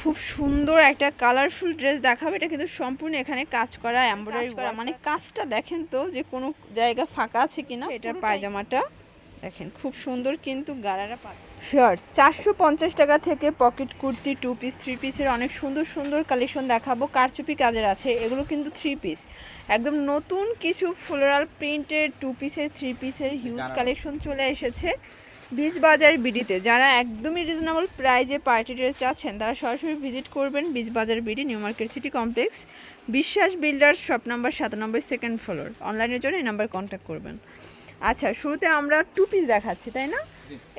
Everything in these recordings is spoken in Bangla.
খুব সুন্দর একটা কালারফুল ড্রেস দেখাবে। এটা কিন্তু সম্পূর্ণ এখানে কাজ করা এমব্রয়ডারি করা মানে কাজটা দেখেন তো যে কোনো জায়গা ফাঁকা আছে কিনা এটার পায়জামাটা দেখেন খুব সুন্দর কিন্তু গারারা শার্ট চারশো পঞ্চাশ টাকা থেকে pocket kurti two piece three পিসের অনেক সুন্দর সুন্দর কালেকশন দেখাবো। কারচুপি কাজের আছে এগুলো কিন্তু থ্রি পিস একদম নতুন কিছু ফ্লোরাল প্রিন্টের টু পিসের থ্রি পিসের হিউজ কালেকশন চলে এসেছে। বীজ বাজার বিডিতে। যারা একদমই রিজনেবল প্রাইজে পার্টি ড্রেস চাচ্ছেন তারা সরাসরি ভিজিট করবেন Beej Bazar BD new market city complex Biswas builder shop number সাতানব্বই সেকেন্ড ফ্লোর অনলাইনের জন্য এই নাম্বার কন্ট্যাক্ট করবেন। আচ্ছা শুরুতে আমরা টু পিস দেখাচ্ছি তাই না?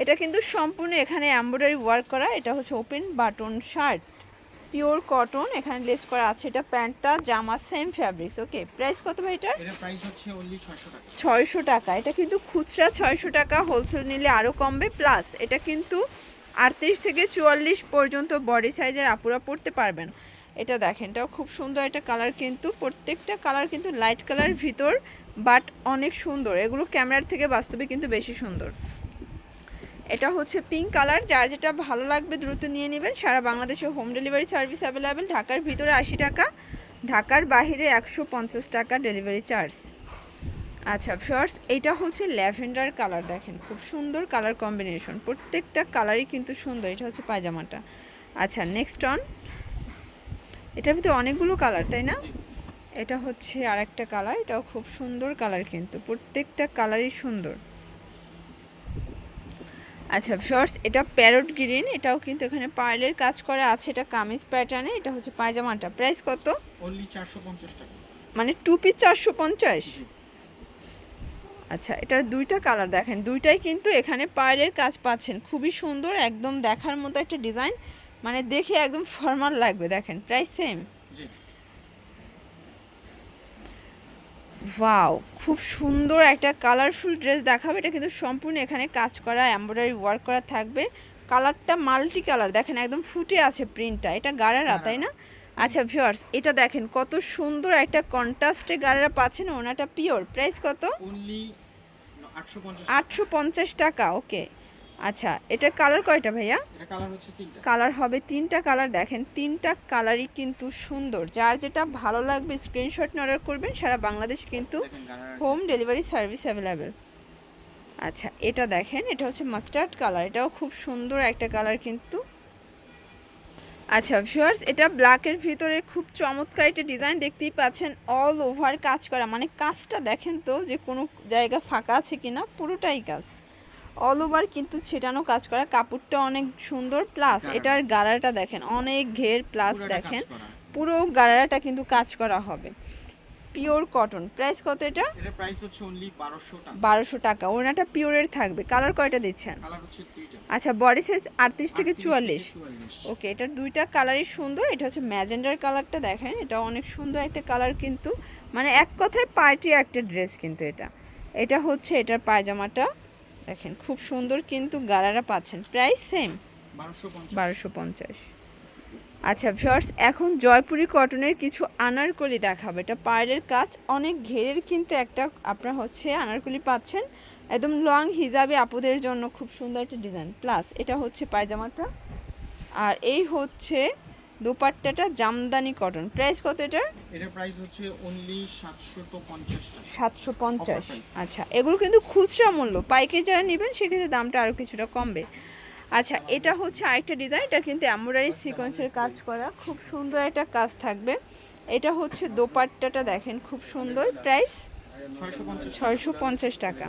এটা কিন্তু সম্পূর্ণ এখানে এমব্রয়ডারি ওয়ার্ক করা এটা হচ্ছে open button shirt pure cotton এখানে লেস করা আছে এটা প্যান্টটা জামা সেম ফ্যাব্রিক্স ওকে প্রাইস কত ভাই এটা এটার প্রাইস হচ্ছে অনলি 600 টাকা। ছয়শো টাকা। এটা কিন্তু খুচরা ছয়শো টাকা হোলসেল নিলে আরও কমবে। প্লাস এটা কিন্তু আটত্রিশ থেকে চুয়াল্লিশ পর্যন্ত বডি সাইজের আপুরা পড়তে পারবেন। এটা দেখেন এটাও খুব সুন্দর একটা কালার কিন্তু। প্রত্যেকটা কালার কিন্তু লাইট কালার ভিতর বাট অনেক সুন্দর। এগুলো ক্যামেরার থেকে বাস্তবে কিন্তু বেশি সুন্দর। এটা হচ্ছে পিঙ্ক কালার যার যেটা ভালো লাগবে দ্রুত নিয়ে নেবেন। সারা বাংলাদেশে হোম ডেলিভারি সার্ভিস অ্যাভেলেবেল ঢাকার ভিতরে আশি টাকা, ঢাকার বাইরে একশো পঞ্চাশ টাকা ডেলিভারি চার্জ আচ্ছা ফার্স্ট এইটা হচ্ছে ল্যাভেন্ডার কালার দেখেন, খুব সুন্দর কালার কম্বিনেশন প্রত্যেকটা কালারই কিন্তু সুন্দর, এটা হচ্ছে পায়জামাটা। আচ্ছা নেক্সট অন এটার ভিতরে অনেকগুলো কালার তাই না? এটা হচ্ছে আরেকটা কালার এটাও খুব সুন্দর কালার কিন্তু, প্রত্যেকটা কালারই সুন্দর। আচ্ছা ফার্স্ট এটা প্যারট গ্রিন এটাও কিন্তু এখানে পার্লের কাজ করা আছে এটা কামিজ প্যাটার্নে এটা হচ্ছে পায়জামাটা। প্রাইস কত? অনলি 450 টাকা। মানে টু পিস চারশো পঞ্চাশ? আচ্ছা এটার দুইটা কালার দেখেন দুইটাই কিন্তু এখানে পার্লের কাজ পাচ্ছেন। খুবই সুন্দর একদম দেখার মতো একটা ডিজাইন মানে দেখে একদম ফর্মাল লাগবে দেখেন প্রাইস সেম ওয়াও খুব সুন্দর একটা কালারফুল ড্রেস দেখাবে। এটা কিন্তু সম্পূর্ণ এখানে কাজ করা এমব্রয়ডারি ওয়ার্ক করা থাকবে। কালারটা মাল্টি কালার দেখেন একদম ফুটে আছে প্রিন্টটা এটা গাড়ারা তাই না? আচ্ছা ভিউয়ার্স এটা দেখেন কত সুন্দর একটা কন্ট্রাস্টে গাড়ারা পাচ্ছেন। ওনাটা পিওর প্রাইস কত? আটশো পঞ্চাশ টাকা। ওকে আচ্ছা এটা কালার কয়টা ভাইয়া? কালার হবে তিনটা কালার দেখেন তিনটা কালারই কিন্তু সুন্দর। যার যেটা ভালো লাগবে স্ক্রিনশট নিয়ে অর্ডার করবেন সারা বাংলাদেশ কিন্তু হোম ডেলিভারি সার্ভিস অ্যাভেলেবেল আচ্ছা এটা দেখেন এটা হচ্ছে মাস্টার্ড কালার এটাও খুব সুন্দর একটা কালার কিন্তু। আচ্ছা ভিউয়ার্স এটা ব্ল্যাকের ভিতরে খুব চমৎকার একটা ডিজাইন দেখতেই পাচ্ছেন অল ওভার কাজ করা। মানে কাজটা দেখেন তো যে কোনো জায়গা ফাঁকা আছে কিনা পুরোটাই কাজ। অল ওভার কিন্তু ছেটানো কাজ করা কাপড়টা অনেক সুন্দর প্লাস এটার গাড়াটা দেখেন অনেক ঘের প্লাস দেখেন পুরো গাড়াটা কিন্তু কাজ করা হবে। পিওর কটন প্রাইস কত এটা? এটার প্রাইস হচ্ছে অনলি 1200 টাকা। বারোশো টাকা ওনাটা পিওরের থাকবে। কালার কয়টা দিচ্ছেন? কালার হচ্ছে দুইটা। আচ্ছা বডি সাইজ আটত্রিশ থেকে 38 থেকে চুয়াল্লিশ। 44 ওকে এটার দুইটা কালারই সুন্দর এটা হচ্ছে ম্যাজেন্ডার কালারটা দেখেন এটা অনেক সুন্দর একটা কালার কিন্তু মানে এক কথায় পার্টি একটা ড্রেস কিন্তু এটা। এটা হচ্ছে এটার পায়জামাটা দেখেন খুব সুন্দর কিন্তু গালারা পাচ্ছেন। প্রাইস সেম বারোশো পঞ্চাশ। আচ্ছা ভিউয়ার্স এখন জয়পুরি কটনের কিছু আনারকলি দেখাবো। এটা পায়ের কাজ অনেক ঘেরের কিন্তু একটা আপনার হচ্ছে আনারকলি পাচ্ছেন। একদম লং হিজাবে আপুদের জন্য খুব সুন্দর একটা ডিজাইন প্লাস এটা হচ্ছে পায়জামাটা। আর এই হচ্ছে দোপাট্টাটা জামদানি কটন। প্রাইস কত এটার? এটার প্রাইস হচ্ছে অনলি 750 টাকা। সাতশো পঞ্চাশ। Offer price. আচ্ছা এগুলো কিন্তু খুচরা মূল্য। পাইকারি যারা নেবেন সেক্ষেত্রে দামটা আরও কিছুটা কমবে। আচ্ছা এটা হচ্ছে আরেকটা ডিজাইন এটা কিন্তু এমব্রয়ডারি সিকোয়েন্সের কাজ করা। খুব সুন্দর একটা কাজ থাকবে। এটা হচ্ছে দোপাট্টাটা দেখেন খুব সুন্দর। প্রাইস 650 ছয়শো পঞ্চাশ টাকা।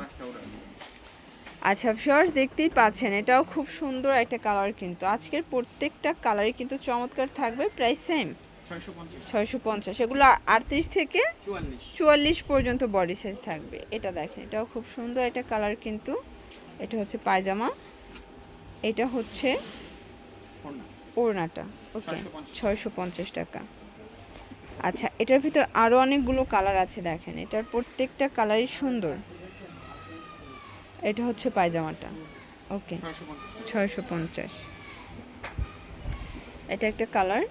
আচ্ছা ফিওর্স দেখতেই পাচ্ছেন এটাও খুব সুন্দর একটা কালার কিন্তু। আজকের প্রত্যেকটা কালারই কিন্তু চমৎকার থাকবে প্রাইস সেম 650 ছয়শো পঞ্চাশ এগুলো আটত্রিশ থেকে 44 চুয়াল্লিশ পর্যন্ত বডি সাইজ থাকবে। এটা দেখেন এটাও খুব সুন্দর একটা কালার কিন্তু। এটা হচ্ছে পায়জামা এটা হচ্ছে ওড়নাটা ওকে। 650 ছয়শো পঞ্চাশ টাকা। আচ্ছা এটার ভিতর আরও অনেকগুলো কালার আছে দেখেন এটার প্রত্যেকটা কালারই সুন্দর। এটা হচ্ছে পায়জামাটা। ওকে। 650 ছয়শো পঞ্চাশ। এটা একটা কালার।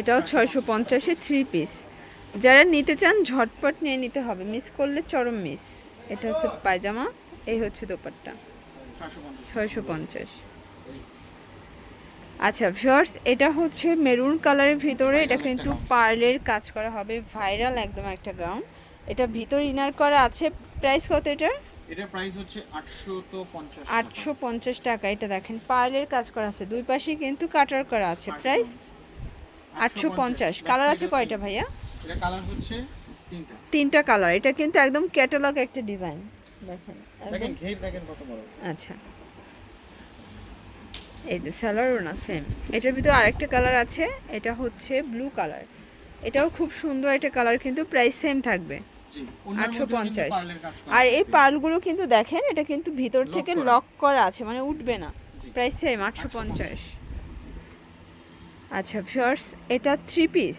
এটাও ছয়শো পঞ্চাশে থ্রি পিস যারা নিতে চান ঝটপট নিয়ে নিতে হবে। মিস করলে চরম মিস এটা হচ্ছে পায়জামা এই হচ্ছে দোপাট্টা। 650 ছয়শো পঞ্চাশ। আচ্ছা ভিউয়ার্স এটা হচ্ছে মেরুন কালারের ভিতরে। এটা কিন্তু পার্লের কাজ করা হবে। ভাইরাল একদম একটা গাউন এটা ভিতর ইনার করা আছে। প্রাইস কত এটার? এটার প্রাইস হচ্ছে আটশো তো পঞ্চাশ আটশো পঞ্চাশ টাকা এটা দেখেন। পার্লের কাজ করা আছে দুই পাশে কিন্তু কাটার করা আছে প্রাইস আটশো পঞ্চাশ কালার আছে কয়টা ভাইয়া? এটা কালার হচ্ছে তিনটা। তিনটা কালার এটা কিন্তু একদম ক্যাটালগ একটা ডিজাইন। দেখেন দেখেন ঘের দেখেন কত বড়। আচ্ছা। এই যে স্যালারও না সেম এটার ভিতর আরেকটা কালার আছে এটা হচ্ছে ব্লু কালার। এটাও খুব সুন্দর একটা কালার কিন্তু প্রাইস সেম থাকবে। আটশো পঞ্চাশ। আর এই। পার্লগুলো কিন্তু দেখেন এটা কিন্তু ভিতর থেকে লক করা আছে মানে উঠবে না। প্রাইস সেম আটশো পঞ্চাশ। আচ্ছা ফিয়ার্স এটা থ্রি পিস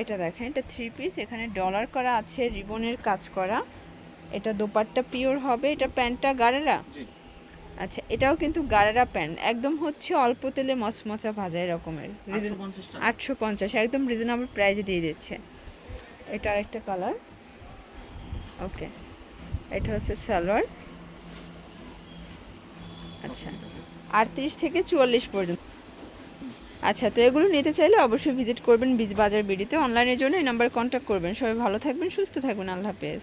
এটা দেখেন এটা থ্রি পিস এখানে ডলার করা আছে রিবনের কাজ করা। এটা দোপাট্টা পিওর হবে এটা প্যান্টটা গাড়েরা আচ্ছা এটাও কিন্তু গাড়েরা প্যান্ট একদম হচ্ছে অল্প তেলে মচমচা ভাজা এরকমের। আটশো পঞ্চাশ আটশো পঞ্চাশ একদম রিজনেবল প্রাইসে দিয়ে দিচ্ছে। এটা আরেকটা কালার ওকে এটা হচ্ছে সালোয়ার। আচ্ছা। আটত্রিশ থেকে চুয়াল্লিশ পর্যন্ত। আচ্ছা তো এগুলো নিতে চাইলে অবশ্যই ভিজিট করবেন বীজ বাজার বিডিতে অনলাইনের জন্য এই নাম্বার কন্ট্যাক্ট করবেন। সবাই ভালো থাকবেন, সুস্থ থাকবেন। আল্লাহ হাফেজ।